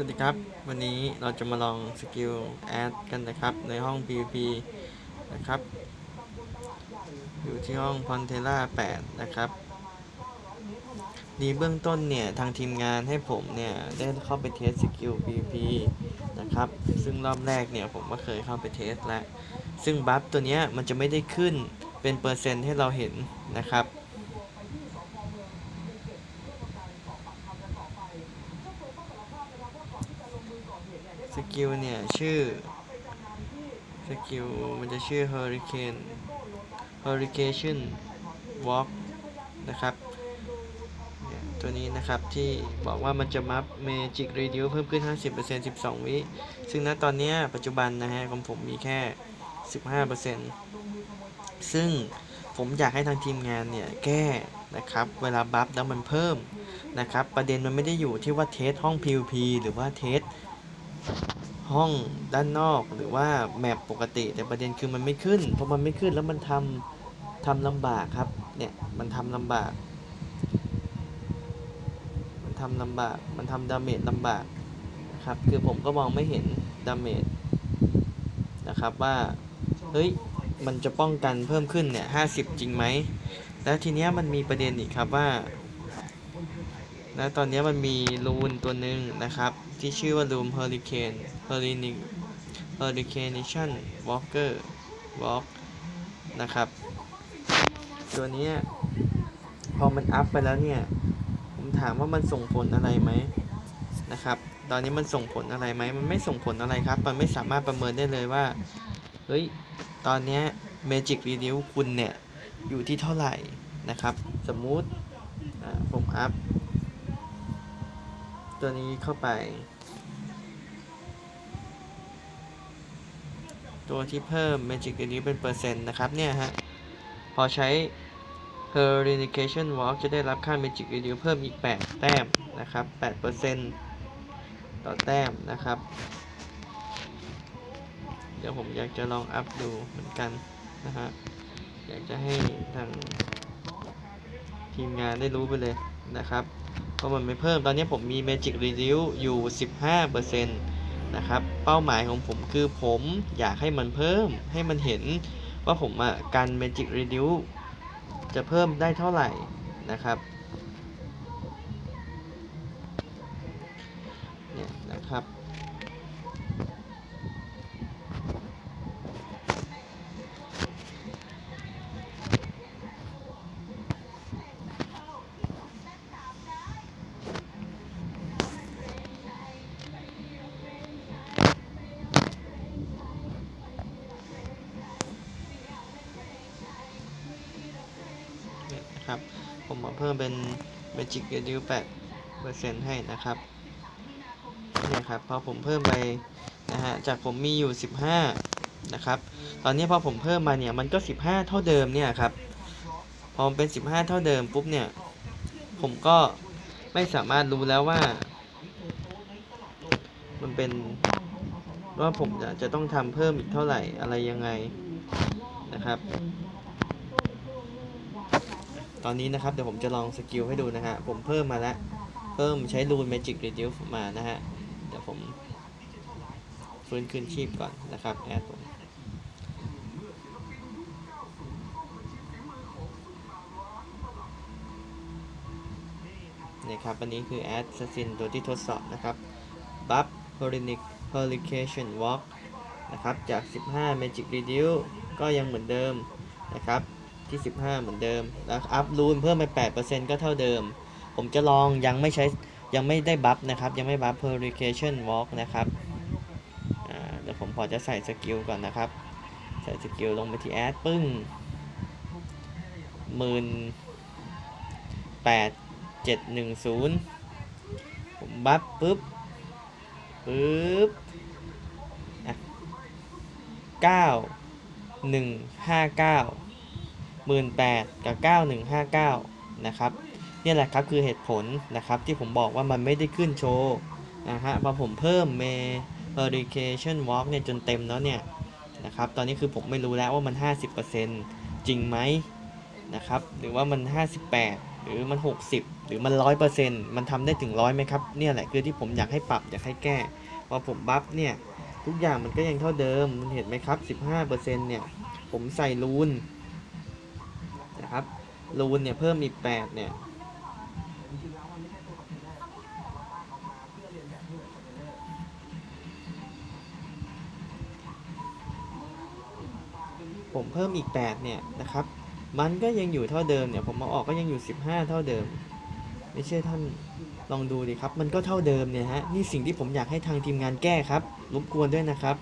สวัสดีครับ วันนี้เราจะมาลองสกิลแอดกันนะครับ ในห้อง PVP นะครับ อยู่ที่ห้อง p o n t e l a 8 นะครับดีเบื้องต้นเนี่ย ทางทีมงานให้ผมเนี่ย ได้เข้าไปเทสสกิล PVP นะครับ ซึ่งรอบแรกเนี่ย ผมก็เคยเข้าไปเทสแล้ว ซึ่งบัฟตัวเนี้ยมันจะไม่ได้ขึ้นเป็นเปอร์เซ็นต์ให้เราเห็นนะครับ กิลเนี่ย ชื่อ สกิล มันจะชื่อ Hurricane Hurricane Walk นะครับเนี่ยตัวนี้นะครับที่บอกว่ามันจะมัฟ Magic Reduce เพิ่มขึ้น 50% 12 วิ ซึ่งณตอนนี้ปัจจุบันนะฮะของผมมีแค่ 15%ซึ่งผมอยากให้ทางทีมงานเนี่ย แก้นะครับ เวลาบัฟแล้วมันเพิ่มนะครับ ประเด็นมันไม่ได้อยู่ที่ว่าเทสห้อง PVP หรือว่าเทส ห้องด้านนอกหรือว่าแมปปกติ แต่ประเด็นคือมันไม่ขึ้นเพราะมันไม่ขึ้นแล้วมันทำทำลำบากครับเนี่ยมันทำลำบาก มันทำลำบากมันทำดาเมจลำบากนะครับคือผมก็มองไม่เห็นดาเมจนะครับว่าเฮ้ยมันจะป้องกันเพิ่มขึ้นเนี่ยห้าสิบจริงไหมแล้วทีเนี้ยมันมีประเด็นอีกครับว่านะตอนนี้มันมีรูนตัวหนึ่งนะครับ ที่ชื่อว่ารูมเฮอริเคนเฮอรินิเฮอริเคนิชั่นวอล์กเกอร์วอล์กนะครับ ตัวนี้พอมันอัพไปแล้วเนี่ย ผมถามว่ามันส่งผลอะไรไหมนะครับ ตอนนี้มันส่งผลอะไรไหม มันไม่ส่งผลอะไรครับ มันไม่สามารถประเมินได้เลยว่า เฮ้ย ตอนนี้ย Magic Reduce คุณเนี่ย อยู่ที่เท่าไหร่นะครับ สมมุติผมอัพ ตัวนี้เข้าไป ตัวที่เพิ่ม Magic Reduce เป็นเปอร์เซ็นต์นะครับเนี่ยฮะ พอใช้ Her r e n i c a t i o n Walk จะได้รับค่า Magic Reduce เพิ่มอีก 8 แต้มนะครับ 8%ต่อแต้มนะครับ เดี๋ยวผมอยากจะลองอัพดูเหมือนกันนะฮะ อยากจะให้ทางทีมงานได้รู้ไปเลยนะครับ เพราะมันไม่เพิ่มตอนนี้ผมมี Magic Reduce อยู่ 15%นะครับ เป้าหมายของผมคือผมอยากให้มันเพิ่มให้มันเห็นว่าผมการ Magic Reduce จะเพิ่มได้เท่าไหร่นะครับเนี่ยนะครับ นะครับ ผมมาเพิ่มเป็น Magic Reduce 8เปอร์เซ็นต์ให้นะครับเนี่ยครับพอผมเพิ่มไปนะฮะจากผมมีอยู่ 15 นะครับ ตอนนี้พอผมเพิ่มมาเนี่ยมันก็ 15 เท่าเดิมเนี่ยครับ พอมันเป็น 15 เท่าเดิมปุ๊บเนี่ย ผมก็ไม่สามารถรู้แล้วว่า มันเป็นว่าผมจะจะต้องทำเพิ่มอีกเท่าไหร่อะไรยังไงนะครับ ตอนนี้นะครับเดี๋ยวผมจะลองสกิลให้ดูนะฮะ ผมเพิ่มมาแล้ว เพิ่มใช้รูน Magic Reduce มานะฮะ เดี๋ยวผมฟื้นคืนชีพก่อนนะครับแอดผมนี่ครับอันนี้คือแอดสซินตัวที่ทดสอบนะครับบัฟ Hurricane Hurricane Walk นะครับ จาก 15 Magic Reduce ก็ยังเหมือนเดิมนะครับ ที่ 15 เหมือนเดิมแล้วอัพรูนเพิ่มไป 8%ก็เท่าเดิม ผมจะลองยังไม่ใช้ยังไม่ได้บัฟนะครับ ยังไม่บัฟ Hurricane Walk นะครับเดี๋ยวผมพอจะใส่สกิลก่อนนะครับ ใส่สกิลลงไปที่แอดปึ้งหมื่นแปดเจ็ดหนึ่งศูนย์ผมบัฟปุ๊บปุ๊บอะเก้าหนึ่งห้าเก้า หมื่นแปดกับเก้าหนึ่งห้าเก้านะครับนี่แหละครับคือเหตุผลนะครับที่ผมบอกว่ามันไม่ได้ขึ้นโชว์นะฮะพอผมเพิ่มเม Hurricane Walk เนี่ยจนเต็มแล้วเนี่ยนะครับตอนนี้คือผมไม่รู้แล้วว่ามัน 50%จริงไหมนะครับหรือว่ามัน 58 หรือมัน 60 หรือมันร้อยเปอร์เซ็นต์มันทำได้ถึงร้อยไหมครับเนี่ยแหละคือที่ผมอยากให้ปรับอยากให้แก้พอผมบัฟเนี่ยทุกอย่างมันก็ยังเท่าเดิมมันเห็นไหมครับ 15%เนี่ยผมใส่รูน รูนเนี่ยเพิ่มอีก8เนี่ยผมเพิ่มอีก 8 เนี่ยนะครับ มันก็ยังอยู่เท่าเดิมเนี่ย ผมเอาออกก็ยังอยู่ 15 เท่าเดิม ไม่เชื่อท่านลองดูดิครับ มันก็เท่าเดิมเนี่ยฮะ นี่สิ่งที่ผมอยากให้ทางทีมงานแก้ครับรบกวนด้วยนะครับ